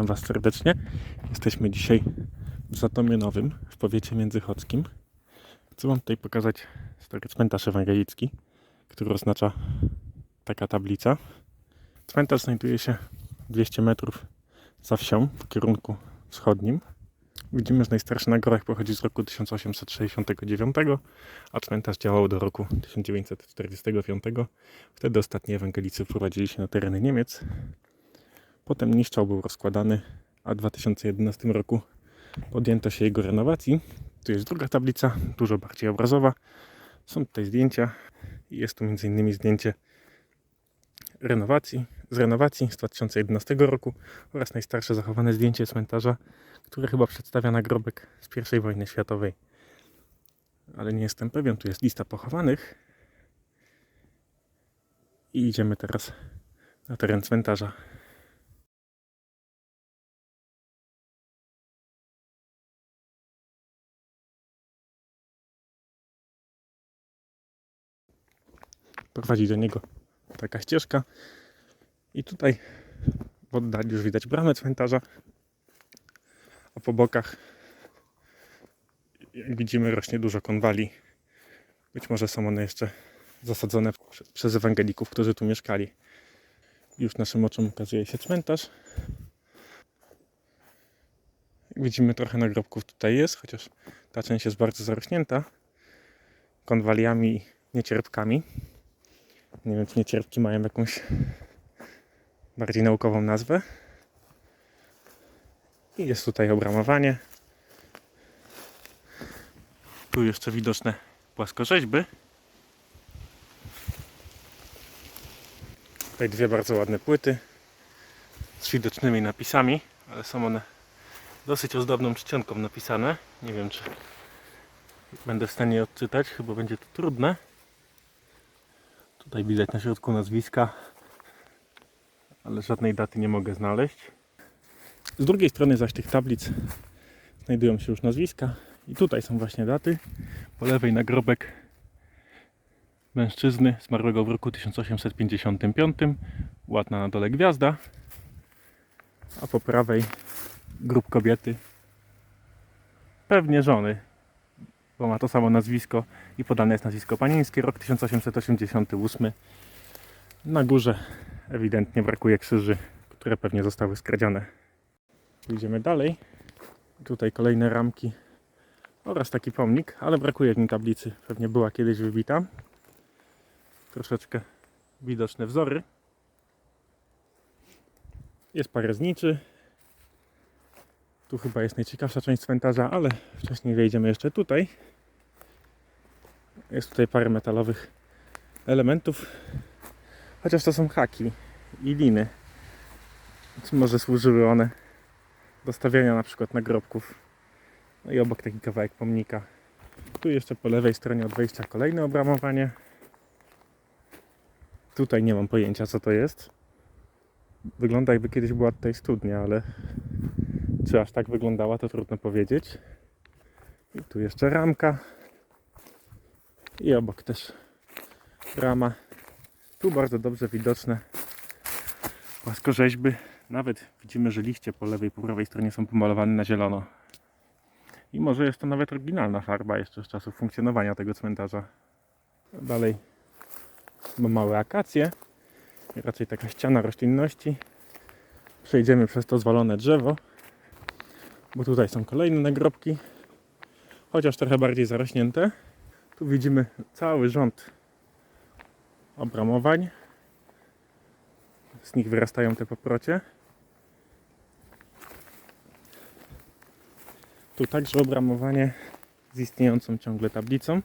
Witam Was serdecznie. Jesteśmy dzisiaj w Zatomie Nowym, w powiecie międzychodzkim. Chcę Wam tutaj pokazać stary cmentarz ewangelicki, który oznacza taka tablica. Cmentarz znajduje się 200 metrów za wsią w kierunku wschodnim. Widzimy, że najstarszy nagrobek pochodzi z roku 1869, a cmentarz działał do roku 1945. Wtedy ostatni ewangelicy wprowadzili się na tereny Niemiec. Potem niszczał był rozkładany, a w 2011 roku podjęto się jego renowacji. Tu jest druga tablica, dużo bardziej obrazowa. Są tutaj zdjęcia jest tu m.in. zdjęcie renowacji, z renowacji z 2011 roku oraz najstarsze zachowane zdjęcie cmentarza, które chyba przedstawia nagrobek z I wojny światowej. Ale nie jestem pewien, tu jest lista pochowanych. I idziemy teraz na teren cmentarza. Prowadzi do niego taka ścieżka. I tutaj w oddali już widać bramę cmentarza, a po bokach, jak widzimy, rośnie dużo konwali. Być może są one jeszcze zasadzone prze- przez ewangelików, którzy tu mieszkali. Już naszym oczom ukazuje się cmentarz. Jak widzimy, trochę nagrobków tutaj jest, chociaż ta część jest bardzo zarośnięta konwaliami i niecierpkami. Nie wiem, czy niecierpki mają jakąś bardziej naukową nazwę. I jest tutaj obramowanie. Tu jeszcze widoczne płaskorzeźby. Tutaj dwie bardzo ładne płyty z widocznymi napisami, ale są one dosyć ozdobną czcionką napisane. Nie wiem, czy będę w stanie je odczytać, chyba będzie to trudne. Tutaj widać na środku nazwiska, ale żadnej daty nie mogę znaleźć. Z drugiej strony zaś tych tablic znajdują się już nazwiska i tutaj są właśnie daty. Po lewej nagrobek mężczyzny zmarłego w roku 1855, ładna na dole gwiazda, a po prawej grób kobiety, pewnie żony, bo ma to samo nazwisko i podane jest nazwisko panieńskie, rok 1888. Na górze ewidentnie brakuje krzyży, które pewnie zostały skradzione. Idziemy dalej. Tutaj kolejne ramki oraz taki pomnik, ale brakuje w nim tablicy. Pewnie była kiedyś wybita. Troszeczkę widoczne wzory. Jest parę zniczy. Tu chyba jest najciekawsza część cmentarza, ale wcześniej wejdziemy jeszcze tutaj. Jest tutaj parę metalowych elementów, chociaż to są haki i liny. Więc może służyły one do stawiania na przykład nagrobków. No i obok taki kawałek pomnika. Tu jeszcze po lewej stronie od wejścia kolejne obramowanie. Tutaj nie mam pojęcia co to jest. Wygląda jakby kiedyś była tutaj studnia, ale czy aż tak wyglądała to trudno powiedzieć. I tu jeszcze ramka. I obok też rama. Tu bardzo dobrze widoczne płaskorzeźby. Nawet widzimy, że liście po lewej i po prawej stronie są pomalowane na zielono. I może jest to nawet oryginalna farba jeszcze z czasów funkcjonowania tego cmentarza. Dalej mam małe akacje. Raczej taka ściana roślinności. Przejdziemy przez to zwalone drzewo. Bo tutaj są kolejne nagrobki. Chociaż trochę bardziej zarośnięte. Tu widzimy cały rząd obramowań. Z nich wyrastają te paprocie. Tu także obramowanie z istniejącą ciągle tablicą.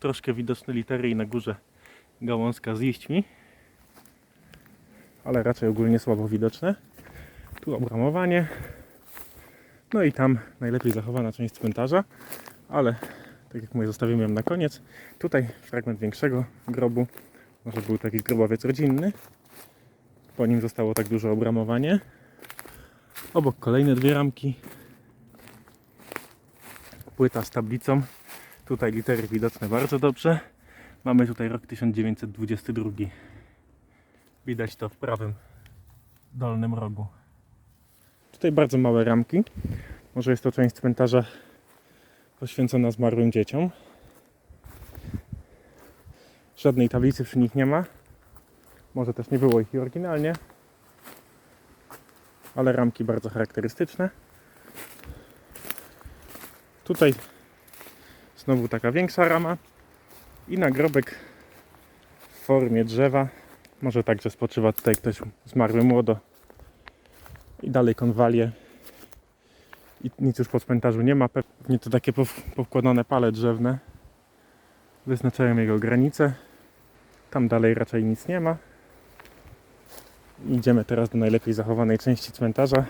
Troszkę widoczne litery i na górze gałązka z liśćmi. Ale raczej ogólnie słabo widoczne. Tu obramowanie. No i tam najlepiej zachowana część cmentarza ale tak jak mówię, zostawimy ją na koniec. Tutaj fragment większego grobu. Może był taki grobowiec rodzinny. Po nim zostało tak duże obramowanie. Obok kolejne dwie ramki. Płyta z tablicą. Tutaj litery widoczne bardzo dobrze. Mamy tutaj rok 1922. Widać to w prawym dolnym rogu. Tutaj bardzo małe ramki. Może jest to część cmentarza poświęcona zmarłym dzieciom. Żadnej tablicy przy nich nie ma. Może też nie było ich oryginalnie. Ale ramki bardzo charakterystyczne. Tutaj znowu taka większa rama i nagrobek w formie drzewa. Może także spoczywa tutaj ktoś zmarły młodo. I dalej konwalie. I nic już po cmentarzu nie ma. Pewnie to takie pow- powkładane pale drzewne. Wyznaczają jego granice. Tam dalej raczej nic nie ma. Idziemy teraz do najlepiej zachowanej części cmentarza.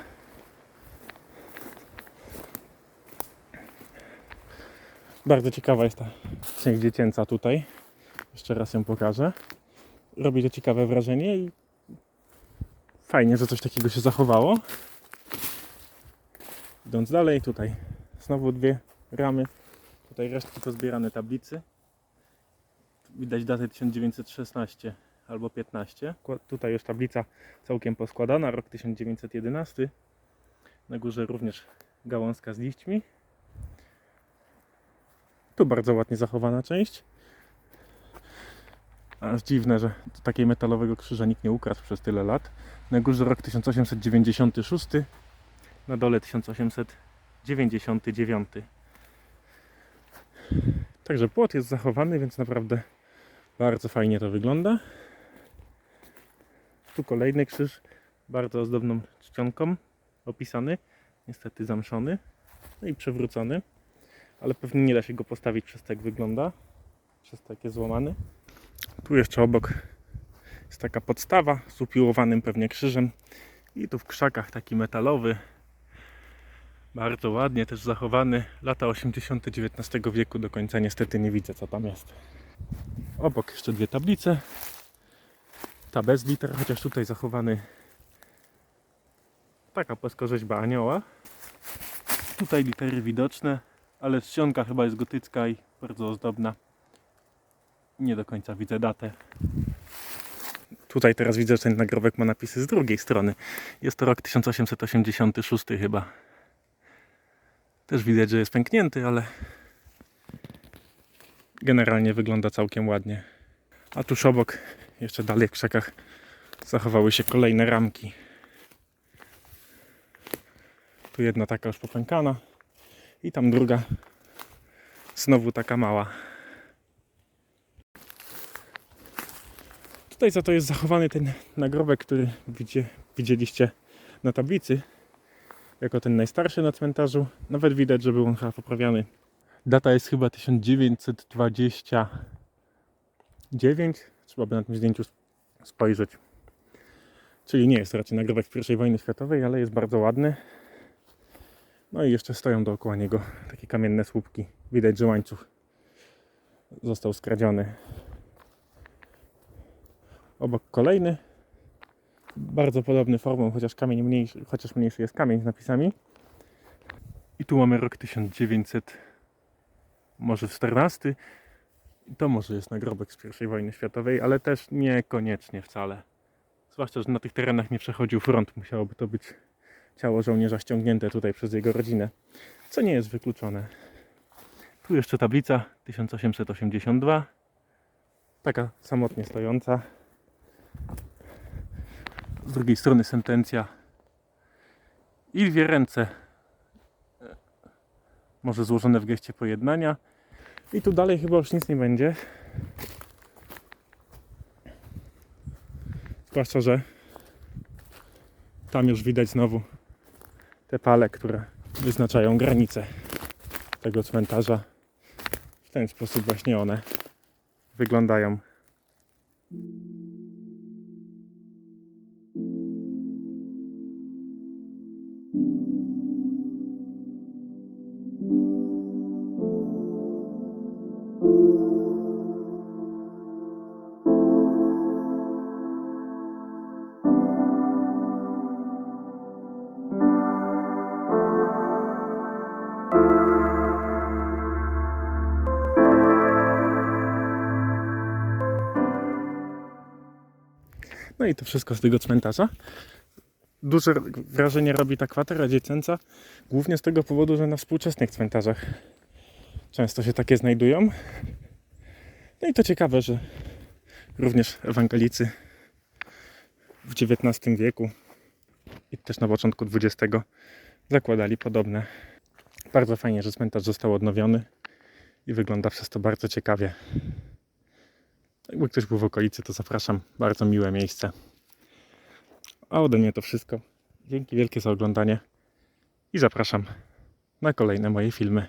Bardzo ciekawa jest ta część dziecięca tutaj. Jeszcze raz ją pokażę. Robi to ciekawe wrażenie i fajnie, że coś takiego się zachowało. Idąc dalej, tutaj znowu dwie ramy. Tutaj resztki pozbierane tablicy. Widać datę 1916 albo 15. Kła- Tutaj już tablica całkiem poskładana, rok 1911. Na górze również gałązka z liśćmi. Tu bardzo ładnie zachowana część. Aż dziwne, że takiej metalowego krzyża nikt nie ukradł przez tyle lat. Na górze rok 1896, na dole 1899. Także płot jest zachowany, więc naprawdę bardzo fajnie to wygląda. Tu kolejny krzyż, bardzo ozdobną czcionką opisany, niestety zamszony, no i przewrócony, ale pewnie nie da się go postawić przez to jak wygląda, przez jest złamany. Tu jeszcze obok jest taka podstawa z upiłowanym pewnie krzyżem i tu w krzakach taki metalowy, bardzo ładnie też zachowany, lata 80. XIX wieku, do końca niestety nie widzę co tam jest. Obok jeszcze dwie tablice, ta bez liter, chociaż tutaj zachowany taka płaskorzeźba anioła. Tutaj litery widoczne, ale czcionka chyba jest gotycka i bardzo ozdobna. Nie do końca widzę datę. Tutaj teraz widzę, że ten nagrobek ma napisy z drugiej strony. Jest to rok 1886 chyba. Też widać, że jest pęknięty, ale generalnie wygląda całkiem ładnie. A tuż obok, jeszcze dalej w krzakach, zachowały się kolejne ramki. Tu jedna taka już popękana i tam druga znowu taka mała. Tutaj za to jest zachowany ten nagrobek, który widzie, widzieliście na tablicy. Jako ten najstarszy na cmentarzu. Nawet widać, że był on chyba poprawiany. Data jest chyba 1929. Trzeba by na tym zdjęciu spojrzeć. Czyli nie jest raczej nagrobek I wojny światowej, ale jest bardzo ładny. No i jeszcze stoją dookoła niego takie kamienne słupki. Widać, że łańcuch został skradziony. Obok kolejny. Bardzo podobny formą, chociaż kamień mniejszy, chociaż mniejszy jest kamień z napisami. I tu mamy rok 1900, może 14. I to może jest nagrobek z I wojny światowej, ale też niekoniecznie wcale. Zwłaszcza, że na tych terenach nie przechodził front. Musiałoby to być ciało żołnierza ściągnięte tutaj przez jego rodzinę, co nie jest wykluczone. Tu jeszcze tablica 1882, taka samotnie stojąca. Z drugiej strony sentencja i dwie ręce, może złożone w geście pojednania. I tu dalej chyba już nic nie będzie. Zwłaszcza, że tam już widać znowu te pale, które wyznaczają granice tego cmentarza. W ten sposób właśnie one wyglądają. I to wszystko z tego cmentarza. duże wrażenie robi ta kwatera dziecięca, głównie z tego powodu, że na współczesnych cmentarzach często się takie znajdują. No i to ciekawe, że również ewangelicy w XIX wieku i też na początku XX zakładali podobne. Bardzo fajnie, że cmentarz został odnowiony i wygląda przez to bardzo ciekawie. Jakby ktoś był w okolicy, to zapraszam. Bardzo miłe miejsce. A ode mnie to wszystko. Dzięki wielkie za oglądanie i zapraszam na kolejne moje filmy.